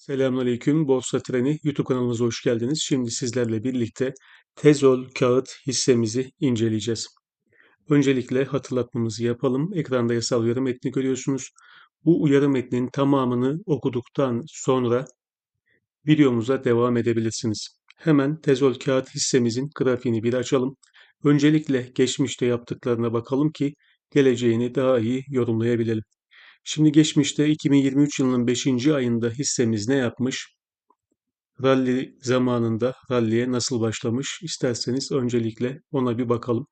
Selamünaleyküm. Borsa Treni YouTube kanalımıza hoş geldiniz. Şimdi sizlerle birlikte Tezol kağıt hissemizi inceleyeceğiz. Öncelikle hatırlatmamızı yapalım. Ekranda yasal uyarı metni görüyorsunuz. Bu uyarı metninin tamamını okuduktan sonra videomuza devam edebilirsiniz. Hemen Tezol kağıt hissemizin grafiğini bir açalım. Öncelikle geçmişte yaptıklarına bakalım ki geleceğini daha iyi yorumlayabilelim. Şimdi geçmişte 2023 yılının 5. ayında hissemiz ne yapmış? Rally zamanında rally'e nasıl başlamış? İsterseniz öncelikle ona bir bakalım.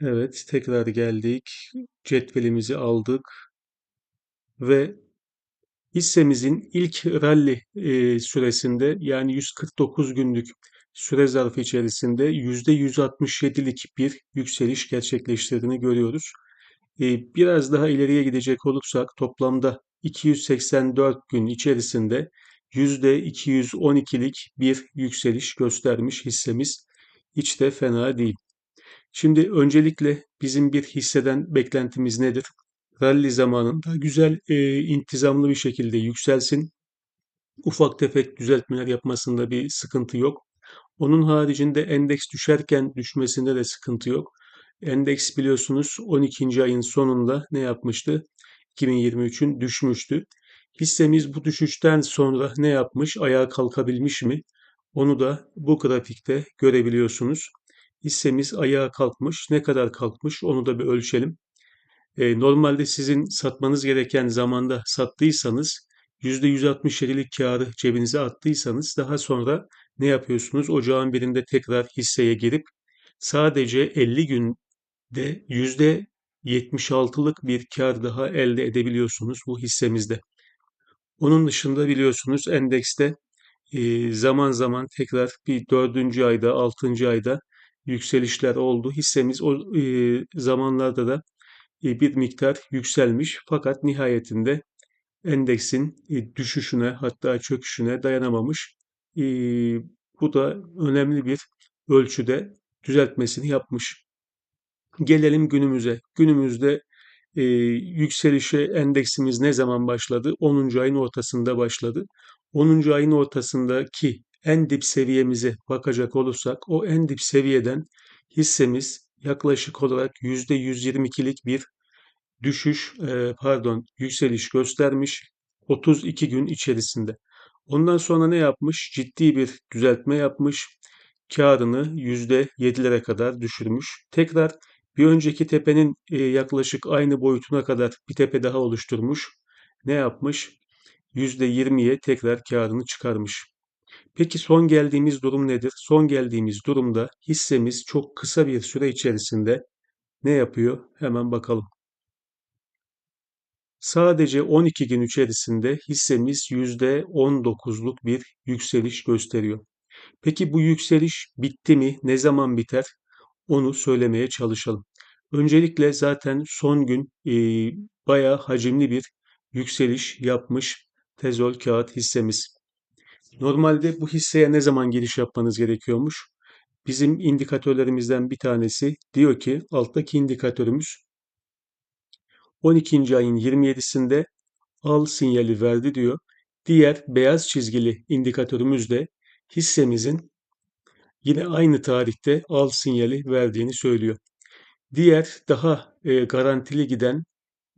Evet, tekrar geldik. Cetvelimizi aldık ve hissemizin ilk rally e, süresinde yani 149 günlük süre zarfı içerisinde %167'lik bir yükseliş gerçekleştirdiğini görüyoruz. E, biraz daha ileriye gidecek olursak toplamda 284 gün içerisinde %212'lik bir yükseliş göstermiş hissemiz. Hiç de fena değil. Şimdi öncelikle bizim bir hisseden beklentimiz nedir? Rally zamanında güzel e, intizamlı bir şekilde yükselsin. Ufak tefek düzeltmeler yapmasında bir sıkıntı yok. Onun haricinde endeks düşerken düşmesinde de sıkıntı yok. Endeks biliyorsunuz 12. ayın sonunda ne yapmıştı? 2023'ün düşmüştü. Hissemiz bu düşüşten sonra ne yapmış? Ayağa kalkabilmiş mi? Onu da bu grafikte görebiliyorsunuz. Hissemiz ayağa kalkmış. Ne kadar kalkmış? Onu da bir ölçelim. E, normalde sizin satmanız gereken zamanda sattıysanız %167'lik karı cebinize attıysanız daha sonra ne yapıyorsunuz? Ocağın birinde tekrar hisseye girip sadece 50 günde %76'lık bir kar daha elde edebiliyorsunuz bu hissemizde. Onun dışında biliyorsunuz endekste e, zaman zaman tekrar bir dördüncü ayda, altıncı ayda yükselişler oldu. Hissemiz o e, zamanlarda da bir miktar yükselmiş fakat nihayetinde endeksin e, düşüşüne hatta çöküşüne dayanamamış. E, bu da önemli bir ölçüde düzeltmesini yapmış. Gelelim günümüze. Günümüzde e, yükselişe endeksimiz ne zaman başladı? 10. ayın ortasında başladı. 10. ayın ortasındaki en dip seviyemize bakacak olursak o en dip seviyeden hissemiz yaklaşık olarak %122'lik bir düşüş, e, pardon, yükseliş göstermiş 32 gün içerisinde. Ondan sonra ne yapmış? Ciddi bir düzeltme yapmış. Karını %7'lere kadar düşürmüş. Tekrar bir önceki tepenin e, yaklaşık aynı boyutuna kadar bir tepe daha oluşturmuş. Ne yapmış? %20'ye tekrar karını çıkarmış. Peki son geldiğimiz durum nedir? Son geldiğimiz durumda hissemiz çok kısa bir süre içerisinde ne yapıyor? Hemen bakalım. Sadece 12 gün içerisinde hissemiz %19'luk bir yükseliş gösteriyor. Peki bu yükseliş bitti mi? Ne zaman biter? Onu söylemeye çalışalım. Öncelikle zaten son gün e, bayağı hacimli bir yükseliş yapmış tezol kağıt hissemiz. Normalde bu hisseye ne zaman giriş yapmanız gerekiyormuş? Bizim indikatörlerimizden bir tanesi diyor ki alttaki indikatörümüz 12. ayın 27'sinde al sinyali verdi diyor. Diğer beyaz çizgili indikatörümüz de hissemizin yine aynı tarihte al sinyali verdiğini söylüyor. Diğer daha e, garantili giden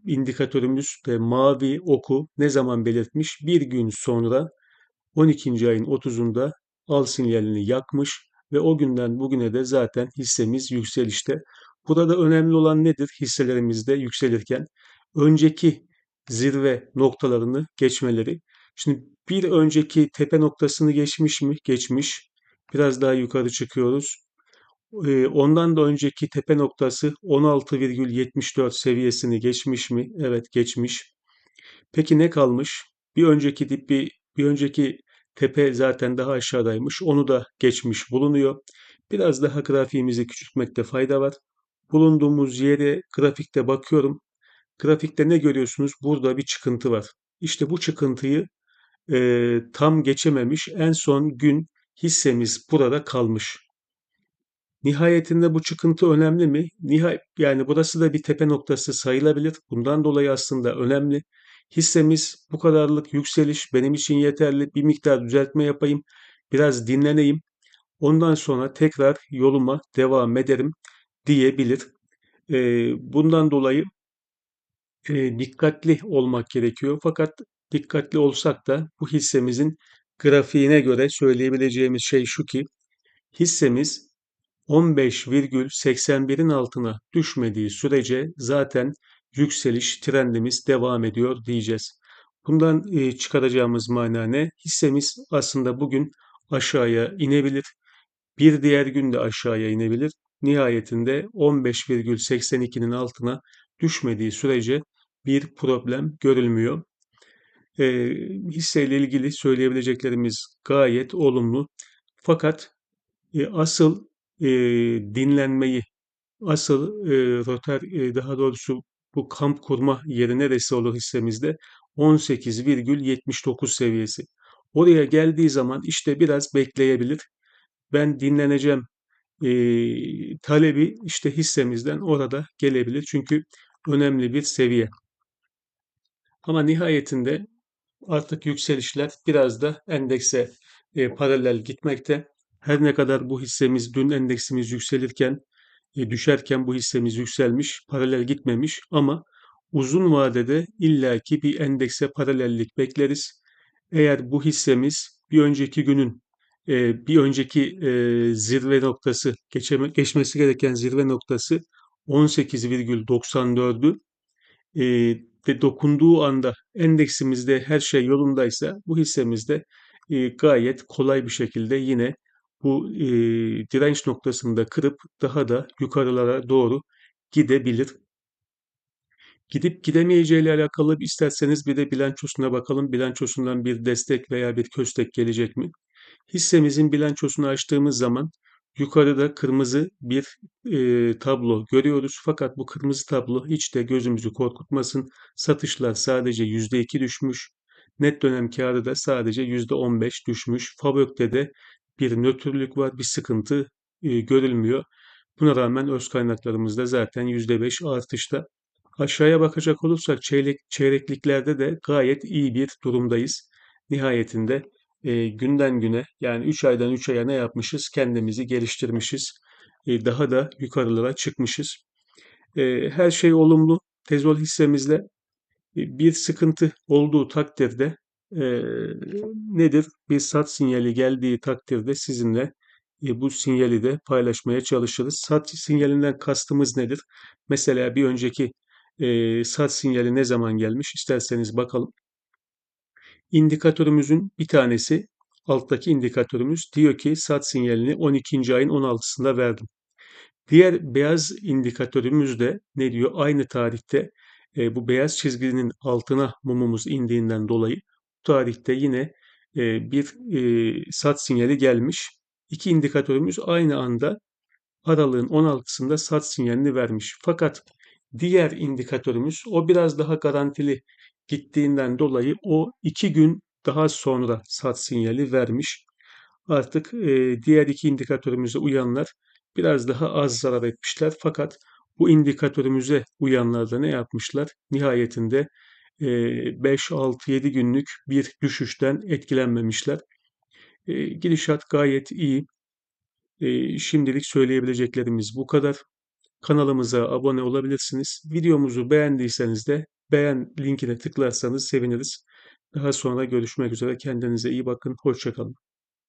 indikatörümüz de mavi oku ne zaman belirtmiş? Bir gün sonra 12. ayın 30'unda al sinyalini yakmış ve o günden bugüne de zaten hissemiz yükselişte. Burada önemli olan nedir hisselerimizde yükselirken? Önceki zirve noktalarını geçmeleri. Şimdi bir önceki tepe noktasını geçmiş mi? Geçmiş. Biraz daha yukarı çıkıyoruz. Ee, ondan da önceki tepe noktası 16,74 seviyesini geçmiş mi? Evet geçmiş. Peki ne kalmış? Bir önceki dip bir, bir önceki tepe zaten daha aşağıdaymış. Onu da geçmiş bulunuyor. Biraz daha grafiğimizi küçültmekte fayda var. Bulunduğumuz yere grafikte bakıyorum. Grafikte ne görüyorsunuz? Burada bir çıkıntı var. İşte bu çıkıntıyı e, tam geçememiş. En son gün hissemiz burada kalmış. Nihayetinde bu çıkıntı önemli mi? Nihayet, yani burası da bir tepe noktası sayılabilir. Bundan dolayı aslında önemli. Hissemiz bu kadarlık yükseliş benim için yeterli. Bir miktar düzeltme yapayım, biraz dinleneyim. Ondan sonra tekrar yoluma devam ederim diyebilir. Eee, bundan dolayı eee, dikkatli olmak gerekiyor. Fakat dikkatli olsak da bu hissemizin grafiğine göre söyleyebileceğimiz şey şu ki hissemiz 15,81'in altına düşmediği sürece zaten yükseliş trendimiz devam ediyor diyeceğiz. Bundan e, çıkaracağımız mana ne? Hissemiz aslında bugün aşağıya inebilir. Bir diğer gün de aşağıya inebilir. Nihayetinde 15,82'nin altına düşmediği sürece bir problem görülmüyor. E, hisseyle ilgili söyleyebileceklerimiz gayet olumlu. Fakat e, asıl e, dinlenmeyi, asıl e, roter, e, daha doğrusu bu kamp kurma yeri neresi olur hissemizde? 18,79 seviyesi. Oraya geldiği zaman işte biraz bekleyebilir. Ben dinleneceğim e, talebi işte hissemizden orada gelebilir. Çünkü önemli bir seviye. Ama nihayetinde artık yükselişler biraz da endekse e, paralel gitmekte. Her ne kadar bu hissemiz dün endeksimiz yükselirken e, düşerken bu hissemiz yükselmiş, paralel gitmemiş ama uzun vadede illaki bir endekse paralellik bekleriz. Eğer bu hissemiz bir önceki günün e, bir önceki e, zirve noktası geçeme, geçmesi gereken zirve noktası 18,94'ü e, ve dokunduğu anda endeksimizde her şey yolundaysa bu hissemizde e, gayet kolay bir şekilde yine bu e, direnç noktasını da kırıp daha da yukarılara doğru gidebilir. Gidip gidemeyeceği ile alakalı isterseniz bir de bilançosuna bakalım. Bilançosundan bir destek veya bir köstek gelecek mi? Hissemizin bilançosunu açtığımız zaman yukarıda kırmızı bir e, tablo görüyoruz. Fakat bu kırmızı tablo hiç de gözümüzü korkutmasın. Satışlar sadece %2 düşmüş. Net dönem karı da sadece %15 düşmüş. Fabök'te de bir nötrlük var, bir sıkıntı e, görülmüyor. Buna rağmen öz kaynaklarımız da zaten %5 artışta. Aşağıya bakacak olursak çeyrek, çeyrekliklerde de gayet iyi bir durumdayız. Nihayetinde e, günden güne yani 3 aydan 3 aya ne yapmışız? Kendimizi geliştirmişiz. E, daha da yukarılara çıkmışız. E, her şey olumlu. Tezol hissemizle e, bir sıkıntı olduğu takdirde e, nedir? Bir sat sinyali geldiği takdirde sizinle e, bu sinyali de paylaşmaya çalışırız. Sat sinyalinden kastımız nedir? Mesela bir önceki e, sat sinyali ne zaman gelmiş? İsterseniz bakalım. İndikatörümüzün bir tanesi alttaki indikatörümüz diyor ki sat sinyalini 12. ayın 16'sında verdim. Diğer beyaz indikatörümüz de ne diyor? Aynı tarihte e, bu beyaz çizginin altına mumumuz indiğinden dolayı bu tarihte yine e, bir e, sat sinyali gelmiş. İki indikatörümüz aynı anda aralığın 16'sında sat sinyalini vermiş. Fakat diğer indikatörümüz o biraz daha garantili gittiğinden dolayı o iki gün daha sonra sat sinyali vermiş. Artık e, diğer iki indikatörümüze uyanlar biraz daha az zarar etmişler. Fakat bu indikatörümüze uyanlar da ne yapmışlar? Nihayetinde 5, 6, 7 günlük bir düşüşten etkilenmemişler. E, gidişat gayet iyi. E, şimdilik söyleyebileceklerimiz bu kadar. Kanalımıza abone olabilirsiniz. Videomuzu beğendiyseniz de beğen linkine tıklarsanız seviniriz. Daha sonra görüşmek üzere. Kendinize iyi bakın. Hoşçakalın.